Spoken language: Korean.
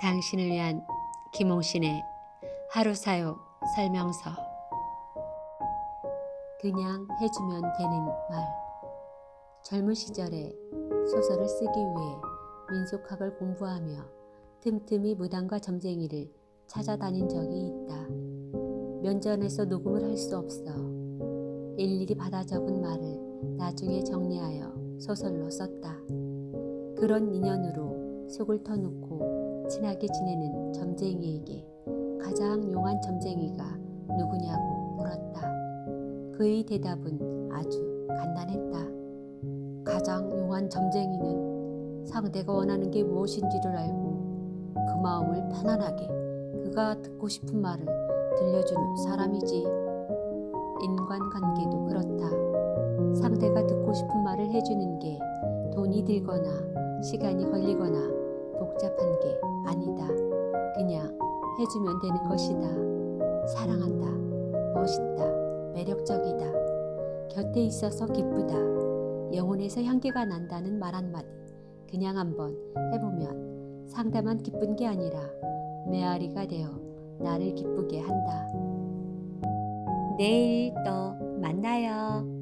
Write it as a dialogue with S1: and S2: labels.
S1: 당신을 위한 김홍신의 하루 사용 설명서 그냥 해주면 되는 말 젊은 시절에 소설을 쓰기 위해 민속학을 공부하며 틈틈이 무당과 점쟁이를 찾아다닌 적이 있다. 면전에서 녹음을 할 수 없어 일일이 받아 적은 말을 나중에 정리하여 소설로 썼다. 그런 인연으로 속을 터놓고 친하게 지내는 점쟁이에게 가장 용한 점쟁이가 누구냐고 물었다. 그의 대답은 아주 간단했다. 가장 용한 점쟁이는 상대가 원하는 게 무엇인지를 알고 그 마음을 편안하게 그가 듣고 싶은 말을 들려주는 사람이지. 인간관계도 그렇다. 상대가 듣고 싶은 말을 해주는 게 돈이 들거나 시간이 걸리거나 해주면 되는 것이다. 사랑한다. 멋있다. 매력적이다. 곁에 있어서 기쁘다. 영혼에서 향기가 난다는 말 한마디. 그냥 한번 해보면 상대만 기쁜 게 아니라 메아리가 되어 나를 기쁘게 한다. 내일 또 만나요.